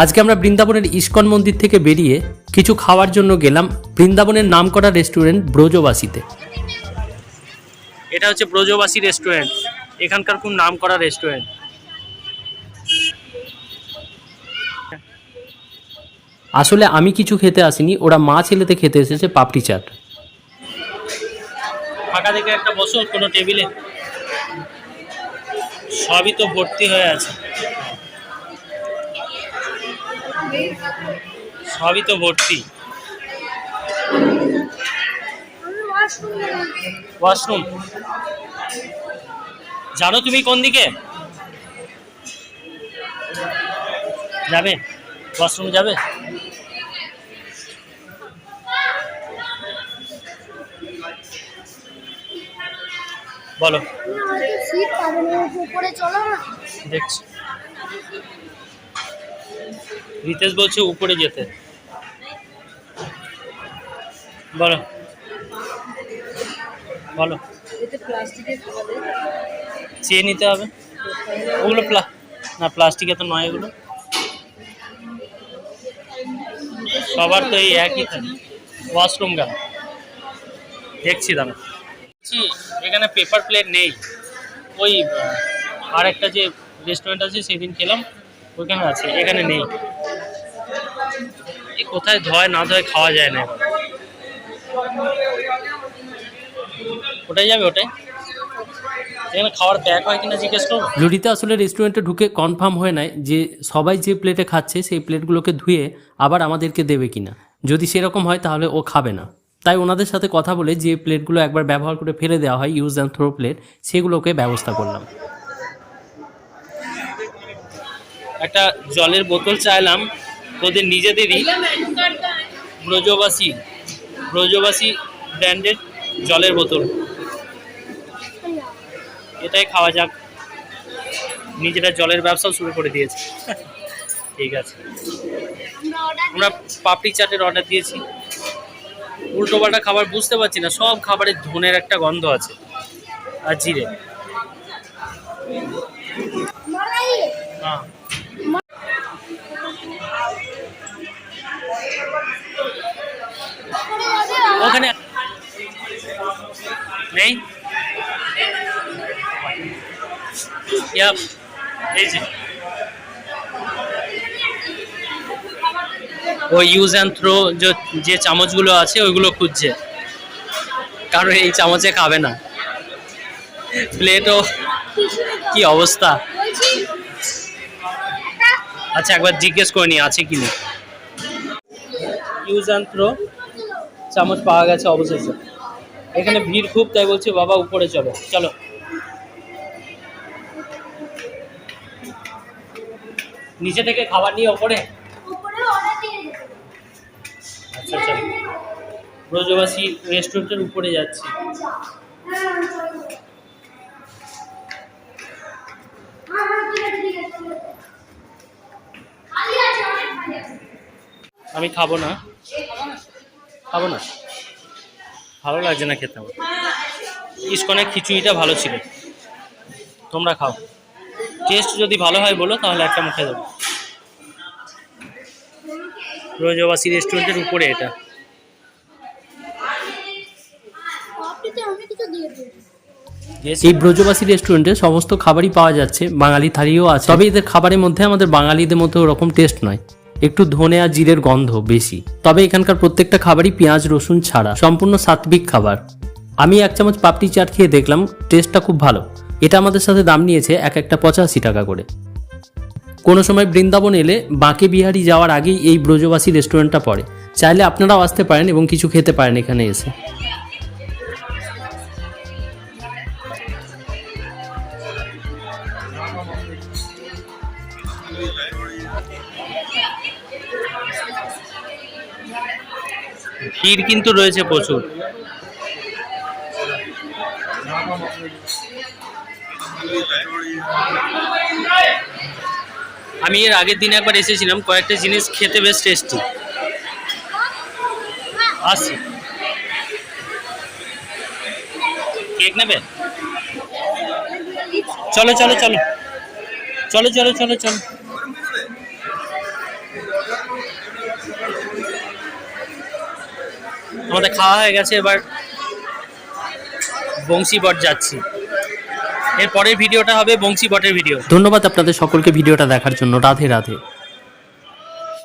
আজকে আমরা বৃন্দাবনের ইস্কন মন্দির থেকে বেরিয়ে কিছু খাওয়ার জন্য গেলাম বৃন্দাবনের নামকরা রেস্টুরেন্ট ব্রজবাসীতে। এটা হচ্ছে ব্রজবাসী রেস্টুরেন্ট। এখানকার খুব নামকরা রেস্টুরেন্ট। আসলে আমি কিছু খেতে আসিনি ওরা মা ছেলেতে খেতে এসেছে পাপড়ি চাট। ফাঁকা দেখে একটা বসো কোনো টেবিলে। সবই তো ভর্তি হয়ে আছে। সবই তো ভর্তি। ওয়াশরুম। জানো তুমি কোন দিকে? যাবে? ওয়াশরুম যাবে? বলো। দেখছি। রিতেশ বলছে উপরে যেতে। বলো। বলো। চেয়ে নিতে হবে। ওগুলো প্লা না প্লাস্টিকে তো নয় এগুলো। সবার তো এই একই থাকে। ওয়াশরুম গেল। দেখছি দাঁড়া এখানে পেপার প্লেট নেই। ওই আর একটা যে রেস্টুরেন্ট আছে সেদিন খেলাম ওইখানে আছে এখানে নেই। এ কোথায় ধয় না ধয় খাওয়া যায় না। ওটাই যাবে ওটাই। এখানে খাওয়ার প্যাক হয় কিনা জিজ্ঞেস করব? লুডিতে আসলে রেস্টুরেন্টে ঢুকে কনফার্ম হয়ে নেয় যে সবাই যে প্লেটে খাচ্ছে সেই প্লেটগুলোকে ধুয়ে আবার আমাদেরকে দেবে কিনা। যদি সেরকম হয় তাহলে ও খাবে না। তাই ওনাদের সাথে কথা বলে যে প্লেটগুলো একবার ব্যবহার করে ফেলে দেওয়া হয় ইউজ অ্যান্ড থ্রো প্লেট সেগুলোকে ব্যবস্থা করলাম। একটা জলের বোতল চাইলাম ওদের নিজেদেরই ব্রজবাসী ব্রজবাসী ব্র্যান্ডেড জলের বোতল। এটাই খাওয়া যাক। নিজেরা জলের ব্যবসাও শুরু করে দিয়েছে। ঠিক আছে। আমরা পাপড়ি চাটের অর্ডার দিয়েছি। উল্টোপাল্টা খাবার বুঝতে পারছি না সব খাবারের ধনের একটা গন্ধ আছে। আর জিরে। হ্যাঁ। ইয়া, এই যে ও ইউজ অ্যান্ড থ্রো যে চামচগুলো আছে ওইগুলো খুঁজছে। কারণ এই চামচে খাবে না। প্লেটও কি অবস্থা? আচ্ছা একবার জিজ্ঞেস করে নি আছে কি না? ইউজ অ্যান্ড থ্রো চামচ পাওয়া গেছে অবশেষে। এখানে ভিড় খুব তাই বলছে বাবা উপরে চলো। চলো। নিচে থেকে খাবার নিয়ে ওপরে? দেবে আচ্ছা ব্রজবাসী রেস্টুরেন্টের উপরে যাচ্ছি। আমি খাব না। খাব না? ভালো লাগছে না খেতে আমার। ইস্কনের খিচুড়িটা ভালো ছিল। তোমরা খাও। টেস্ট যদি ভালো হয় বলো তাহলে একটা মুখে দেবো। ব্রজবাসী রেস্টুরেন্টের উপরে এটা। এই ব্রজবাসী রেস্টুরেন্টে সমস্ত খাবারই পাওয়া যাচ্ছে বাঙালি থালিও আছে। তবে এদের খাবারের মধ্যে আমাদের বাঙালিদের মতো ওরকম টেস্ট নয়। একটু ধনে আর জিরের গন্ধ বেশি। তবে এখানকার প্রত্যেকটা খাবারই পেঁয়াজ রসুন ছাড়া সম্পূর্ণ সাত্বিক খাবার। আমি এক চামচ পাপড়ি চাট খেয়ে দেখলাম টেস্টটা খুব ভালো। এটা আমাদের সাথে দাম নিয়েছে এক একটা পঁচাশি টাকা করে। কোনো সময় বৃন্দাবন এলে বাঁকে বিহারি যাওয়ার আগেই এই ব্রজবাসী রেস্টুরেন্টটা পড়ে। চাইলে আপনারাও আসতে পারেন এবং কিছু খেতে পারেন এখানে এসে। ভিড় কিন্তু রয়েছে প্রচুর। আমি এর আগের দিন একবার এসেছিলাম, কয়েকটা জিনিস খেতে বেশ টেস্টি আসছি কেক নেবে? চলো চলো চলো। চলো চলো চলো চলো। আমাদের খাওয়া হয়ে গেছে, এবার বংশীবট যাচ্ছি। এর পরের ভিডিওটা হবে বংশী বটের ভিডিও। ধন্যবাদ আপনাদের সকলকে ভিডিওটা দেখার জন্য। রাধে রাধে।